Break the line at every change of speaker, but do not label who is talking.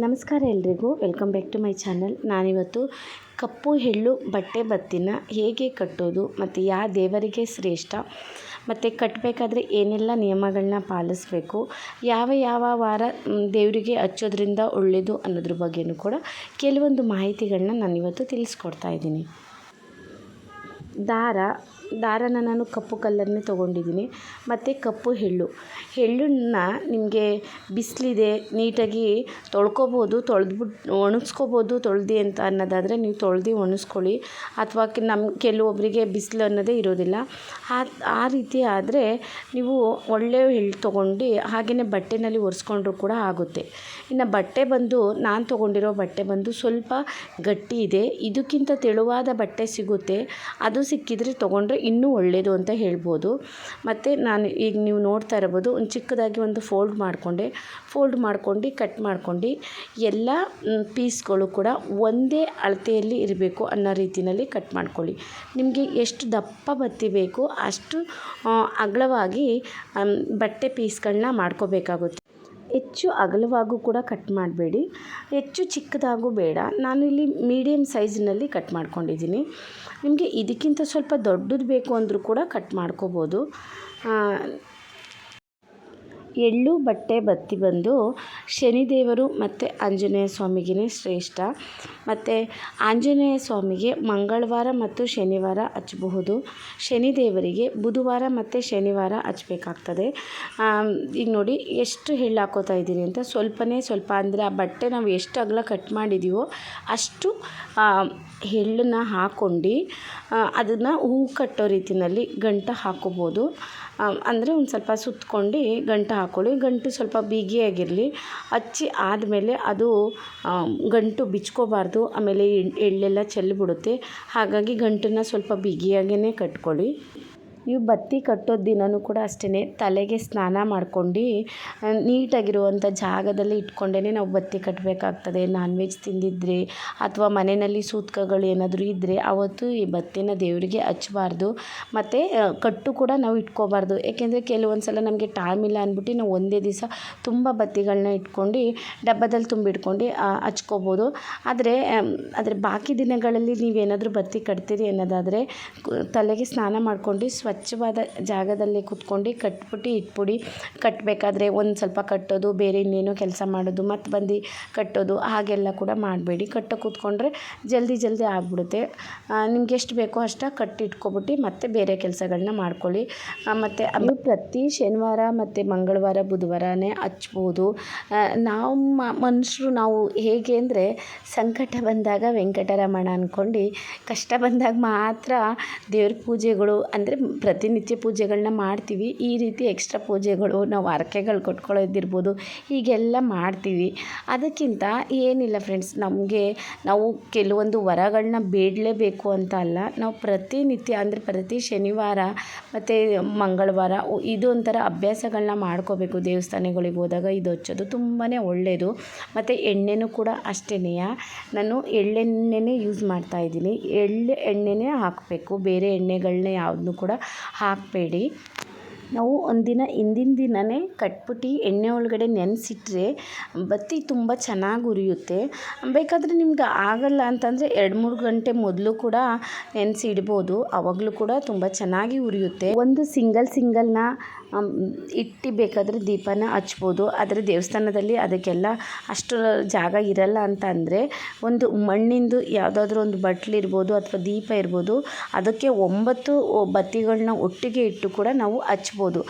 ನಮಸ್ಕಾರ ಎಲ್ರಿಗೂ. Welcome back to my channel ನಾನಿವತ್ತು ಕಪ್ಪು, ಎಳ್ಳು, ಬಟ್ಟೆ, ಬತ್ತಿನ ಹೇಗೆ ಕಟ್ಟೋದು ಮತ್ತು ಯಾವ ದೇವರಿಗೆ ಶ್ರೇಷ್ಠ ಮತ್ತು ಕಟ್ಟಬೇಕಾದ್ರೆ ಏನೆಲ್ಲ ನಿಯಮಗಳನ್ನ ಪಾಲಿಸ್ಬೇಕು, ಯಾವ ಯಾವ ವಾರ ದೇವರಿಗೆ ಹಚ್ಚೋದ್ರಿಂದ ಒಳ್ಳೆಯದು ಅನ್ನೋದ್ರ ಬಗ್ಗೆನೂ ಕೂಡ ಕೆಲವೊಂದು ಮಾಹಿತಿಗಳನ್ನ ನಾನಿವತ್ತು ತಿಳಿಸ್ಕೊಡ್ತಾ ಇದ್ದೀನಿ. ದಾರ ದಾರನ ನಾನು ಕಪ್ಪು ಕಲ್ಲರ್ನೇ ತೊಗೊಂಡಿದ್ದೀನಿ. ಮತ್ತು ಕಪ್ಪು ಎಳ್ಳು. ಎಳ್ಳನ್ನ ನಿಮಗೆ ಬಿಸಿಲಿದೆ, ನೀಟಾಗಿ ತೊಳ್ಕೊಬೋದು ತೊಳೆದ್ಬಿಟ್ಟು ಒಣಗಿಸ್ಕೋಬೋದು ತೊಳ್ದು ಅಂತ ಅನ್ನೋದಾದರೆ ನೀವು ತೊಳ್ದು ಒಣಗಿಸ್ಕೊಳ್ಳಿ. ಅಥವಾ ನಮ್ಮ ಕೆಲವೊಬ್ಬರಿಗೆ ಬಿಸಿಲು ಅನ್ನೋದೇ ಇರೋದಿಲ್ಲ. ಆ ಆ ರೀತಿ ಆದರೆ ನೀವು ಒಳ್ಳೆಯ ಎಳ್ಳು ತೊಗೊಂಡು ಹಾಗೆಯೇ ಬಟ್ಟೆನಲ್ಲಿ ಒರೆಸ್ಕೊಂಡ್ರೂ ಕೂಡ ಆಗುತ್ತೆ. ಇನ್ನು ಬಟ್ಟೆ ಬಂದು, ನಾನು ತೊಗೊಂಡಿರೋ ಬಟ್ಟೆ ಬಂದು ಸ್ವಲ್ಪ ಗಟ್ಟಿ ಇದೆ. ಇದಕ್ಕಿಂತ ತೆಳುವಾದ ಬಟ್ಟೆ ಸಿಗುತ್ತೆ. ಅದು ಸಿಕ್ಕಿದರೆ ತೊಗೊಂಡ್ರೆ ಇನ್ನೂ ಒಳ್ಳೆಯದು ಅಂತ ಹೇಳ್ಬೋದು. ಮತ್ತು ನಾನು ಈಗ ನೀವು ನೋಡ್ತಾ ಇರ್ಬೋದು, ಒಂದು ಚಿಕ್ಕದಾಗಿ ಒಂದು ಫೋಲ್ಡ್ ಮಾಡಿಕೊಂಡೆ. ಫೋಲ್ಡ್ ಮಾಡ್ಕೊಂಡು ಕಟ್ ಮಾಡ್ಕೊಂಡು, ಎಲ್ಲ ಪೀಸ್ಗಳು ಕೂಡ ಒಂದೇ ಅಳತೆಯಲ್ಲಿ ಇರಬೇಕು ಅನ್ನೋ ರೀತಿಯಲ್ಲಿ ಕಟ್ ಮಾಡ್ಕೊಳ್ಳಿ. ನಿಮಗೆ ಎಷ್ಟು ದಪ್ಪ ಬತ್ತಿ ಬೇಕು ಅಷ್ಟು ಅಗಲವಾಗಿ ಬಟ್ಟೆ ಪೀಸ್ಗಳನ್ನ ಮಾಡ್ಕೋಬೇಕಾಗುತ್ತೆ. ಹೆಚ್ಚು ಅಗಲವಾಗೂ ಕೂಡ ಕಟ್ ಮಾಡಬೇಡಿ. ಹೆಚ್ಚು ಚಿಕ್ಕದಾಗೂ ಬೇಡ. ನಾನು ಇಲ್ಲಿ ಮೀಡಿಯಮ್ ಸೈಜ್ನಲ್ಲಿ ಕಟ್ ಮಾಡ್ಕೊಂಡಿದ್ದೀನಿ. ನಿಮಗೆ ಇದಕ್ಕಿಂತ ಸ್ವಲ್ಪ ದೊಡ್ಡದು ಬೇಕು ಅಂದರೂ ಕೂಡ ಕಟ್ ಮಾಡ್ಕೋಬೋದು. ಎಳ್ಳು ಬಟ್ಟೆ ಬತ್ತಿ ಬಂದು ಶನಿದೇವರು ಮತ್ತು ಆಂಜನೇಯ ಸ್ವಾಮಿಗೇ ಶ್ರೇಷ್ಠ. ಮತ್ತು ಆಂಜನೇಯ ಸ್ವಾಮಿಗೆ ಮಂಗಳವಾರ ಮತ್ತು ಶನಿವಾರ ಹಚ್ಚಬಹುದು. ಶನಿದೇವರಿಗೆ ಬುಧವಾರ ಮತ್ತು ಶನಿವಾರ ಹಚ್ಬೇಕಾಗ್ತದೆ ಈಗ ನೋಡಿ ಎಷ್ಟು ಹಾಕೋತಾ ಇದ್ದೀನಿ ಅಂತ ಸ್ವಲ್ಪನೇ ಸ್ವಲ್ಪ, ಅಂದರೆ ಆ ಬಟ್ಟೆ ನಾವು ಎಷ್ಟು ಅಗಲ ಕಟ್ ಮಾಡಿದ್ದೀವೋ ಅಷ್ಟು ಎಳ್ಳನ್ನು ಹಾಕ್ಕೊಂಡು ಅದನ್ನು ಹೂ ಕಟ್ಟೋ ರೀತಿಯಲ್ಲಿ ಗಂಟ ಹಾಕೋಬೋದು ಅಂದರೆ ಒಂದು ಸ್ವಲ್ಪ ಸುತ್ಕೊಂಡು ಗಂಟು ಹಾಕ್ಕೊಳ್ಳಿ ಗಂಟು ಸ್ವಲ್ಪ ಬಿಗಿಯಾಗಿರಲಿ. ಹಚ್ಚಿ ಆದಮೇಲೆ ಅದು ಗಂಟು ಬಿಚ್ಕೋಬಾರ್ದು ಆಮೇಲೆ ಎಳ್- ಎಳ್ಳೆಲ್ಲ ಚೆಲ್ಲಿಬಿಡುತ್ತೆ ಹಾಗಾಗಿ ಗಂಟನ್ನು ಸ್ವಲ್ಪ ಬಿಗಿಯಾಗೇ ಕಟ್ಕೊಳ್ಳಿ. ನೀವು ಬತ್ತಿ ಕಟ್ಟೋ ದಿನವೂ ಕೂಡ ಅಷ್ಟೇ ತಲೆಗೆ ಸ್ನಾನ ಮಾಡ್ಕೊಂಡು ನೀಟಾಗಿರುವಂಥ ಜಾಗದಲ್ಲಿ ಇಟ್ಕೊಂಡೇ ನಾವು ಬತ್ತಿ ಕಟ್ಟಬೇಕಾಗ್ತದೆ ನಾನ್ ವೆಜ್ ತಿಂದಿದ್ರೆ ಅಥವಾ ಮನೆಯಲ್ಲಿ ಸೂತ್ಕಗಳು ಏನಾದರೂ ಇದ್ದರೆ ಅವತ್ತು ಈ ಬತ್ತಿನ ದೇವರಿಗೆ ಹಚ್ಚಬಾರ್ದು ಮತ್ತು ಕಟ್ಟು ಕೂಡ ನಾವು ಇಟ್ಕೋಬಾರ್ದು. ಏಕೆಂದರೆ ಕೆಲವೊಂದು ಸಲ ನಮಗೆ ಟೈಮ್ ಇಲ್ಲ ಅಂದ್ಬಿಟ್ಟು ನಾವು ಒಂದೇ ದಿವಸ ತುಂಬ ಬತ್ತಿಗಳನ್ನ ಇಟ್ಕೊಂಡು ಡಬ್ಬದಲ್ಲಿ ತುಂಬಿಟ್ಕೊಂಡು ಹಚ್ಕೋಬೋದು. ಆದರೆ ಆದರೆ ಬಾಕಿ ದಿನಗಳಲ್ಲಿ ನೀವೇನಾದರೂ ಬತ್ತಿ ಕಟ್ತೀರಿ ಅನ್ನೋದಾದರೆ ತಲೆಗೆ ಸ್ನಾನ ಮಾಡ್ಕೊಂಡು ಸ್ವಚ್ಛವಾದ ಜಾಗದಲ್ಲಿ ಕುತ್ಕೊಂಡು ಕಟ್ಬಿಟ್ಟು ಇಟ್ಬಿಡಿ. ಕಟ್ಟಬೇಕಾದ್ರೆ ಒಂದು ಸ್ವಲ್ಪ ಕಟ್ಟೋದು, ಬೇರೆ ಇನ್ನೇನೋ ಕೆಲಸ ಮಾಡೋದು, ಮತ್ತು ಬಂದು ಕಟ್ಟೋದು, ಹಾಗೆಲ್ಲ ಕೂಡ ಮಾಡಬೇಡಿ. ಕಟ್ಟ ಕೂತ್ಕೊಂಡ್ರೆ ಜಲ್ದಿ ಜಲ್ದಿ ಆಗಿಬಿಡುತ್ತೆ. ನಿಮ್ಗೆ ಎಷ್ಟು ಬೇಕೋ ಅಷ್ಟು ಕಟ್ಟಿಟ್ಕೊಬಿಟ್ಟು ಮತ್ತೆ ಬೇರೆ ಕೆಲಸಗಳನ್ನ ಮಾಡ್ಕೊಳ್ಳಿ. ಮತ್ತು ಅದು ಪ್ರತಿ ಶನಿವಾರ ಮತ್ತು ಮಂಗಳವಾರ, ಬುಧವಾರನೇ ಹಚ್ಬೋದು. ನಾವು ಮನುಷ್ಯರು ನಾವು ಹೇಗೆ ಅಂದರೆ ಸಂಕಟ ಬಂದಾಗ ವೆಂಕಟರಮಣ ಅಂದ್ಕೊಂಡು ಕಷ್ಟ ಬಂದಾಗ ಮಾತ್ರ ದೇವ್ರ ಪೂಜೆಗಳು ಅಂದರೆ ಪ್ರತಿನಿತ್ಯ ಪೂಜೆಗಳನ್ನ ಮಾಡ್ತೀವಿ. ಈ ರೀತಿ ಎಕ್ಸ್ಟ್ರಾ ಪೂಜೆಗಳು ನಾವು ಹರಕೆಗಳು ಕೊಟ್ಕೊಳ್ಳೋದಿರ್ಬೋದು ಹೀಗೆಲ್ಲ ಮಾಡ್ತೀವಿ. ಅದಕ್ಕಿಂತ ಏನಿಲ್ಲ ಫ್ರೆಂಡ್ಸ್ ನಮಗೆ ನಾವು ಕೆಲವೊಂದು ವರಗಳನ್ನ ಬೇಡಲೇಬೇಕು ಅಂತ ಅಲ್ಲ. ನಾವು ಪ್ರತಿನಿತ್ಯ ಅಂದರೆ ಪ್ರತಿ ಶನಿವಾರ ಮತ್ತು ಮಂಗಳವಾರ ಇದು ಒಂಥರ ಅಭ್ಯಾಸಗಳನ್ನ ಮಾಡ್ಕೋಬೇಕು. ದೇವಸ್ಥಾನಗಳಿಗೆ ಹೋದಾಗ ಇದು ಹಚ್ಚೋದು ತುಂಬಾ ಒಳ್ಳೆಯದು ಮತ್ತು ಎಣ್ಣೆನೂ ಕೂಡ ಅಷ್ಟೇ ನಾನು ಎಳ್ಳೆಣ್ಣೆನೇ ಯೂಸ್ ಮಾಡ್ತಾ ಇದ್ದೀನಿ. ಎಳ್ಳು ಎಣ್ಣೆನೇ ಹಾಕಬೇಕು. ಬೇರೆ ಎಣ್ಣೆಗಳನ್ನ ಯಾವುದನ್ನು ಕೂಡ ಹಾಕಬೇಡಿ. ನಾವು ಒಂದಿನ ಹಿಂದಿನ ದಿನವೇ ಕಟ್ಬಿಟ್ಟು ಎಣ್ಣೆ ಒಳಗಡೆ ನೆನೆಸಿಟ್ರೆ ಬತ್ತಿ ತುಂಬ ಚೆನ್ನಾಗಿ ಉರಿಯುತ್ತೆ. ಬೇಕಾದರೆ ನಿಮ್ಗೆ ಆಗಲ್ಲ ಅಂತಂದರೆ ಎರಡು ಮೂರು ಗಂಟೆ ಮೊದಲು ಕೂಡ ನೆನೆಸಿ ಇಡ್ಬೋದು ಆವಾಗಲೂ ಕೂಡ ತುಂಬ ಚೆನ್ನಾಗಿ ಉರಿಯುತ್ತೆ. ಒಂದು ಸಿಂಗಲ್ ಸಿಂಗಲ್ನ ಇಟ್ಟು ಬೇಕಾದರೆ ದೀಪನ ಹಚ್ಬೋದು. ಆದರೆ ದೇವಸ್ಥಾನದಲ್ಲಿ ಅದಕ್ಕೆಲ್ಲ ಅಷ್ಟು ಜಾಗ ಇರಲ್ಲ ಅಂತ ಅಂದರೆ ಒಂದು ಮಣ್ಣಿಂದು ಯಾವುದಾದ್ರೂ ಒಂದು ಬಟ್ಲಿರ್ಬೋದು ಅಥವಾ ದೀಪ ಇರ್ಬೋದು, ಅದಕ್ಕೆ ಒಂಬತ್ತು ಬತ್ತಿಗಳನ್ನ ಒಟ್ಟಿಗೆ ಇಟ್ಟು ಕೂಡ ನಾವು ಹಚ್ಬೋದು. ಮಾಡ್ಬೋದು